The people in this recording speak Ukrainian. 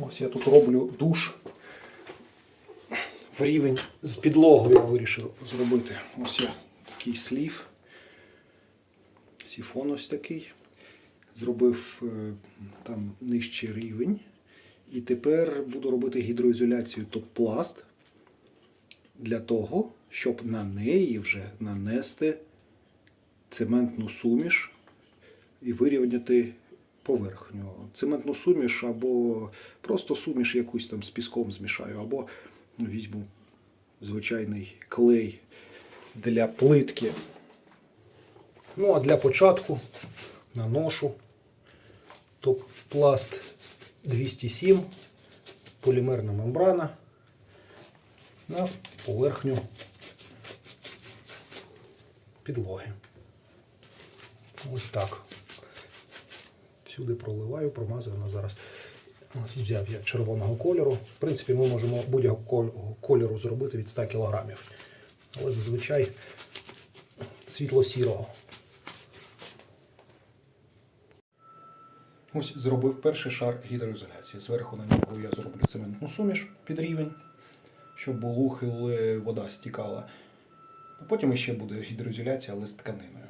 Ось я тут роблю душ в рівень з підлогою я вирішив зробити. Ось я такий слів. Сіфон ось такий. Зробив е, там нижчий рівень. І тепер буду робити гідроізоляцію топ-пласт для того, щоб на неї вже нанести цементну суміш і вирівняти поверхню. Цементну суміш або просто суміш якусь там з піском змішаю, або візьму звичайний клей для плитки. Ну, а для початку наношу топ-пласт 207 полімерна мембрана на поверхню підлоги. Ось так. Всюди проливаю, промазую вона зараз. Взяв я червоного кольору. В принципі, ми можемо будь-якого кольору зробити від 100 кг. Але зазвичай світло-сірого. Ось зробив перший шар гідроізоляції. Зверху на нього я зроблю цементну суміш під рівень, щоб булухи вода стікала. А потім ще буде гідроізоляція, але з тканиною.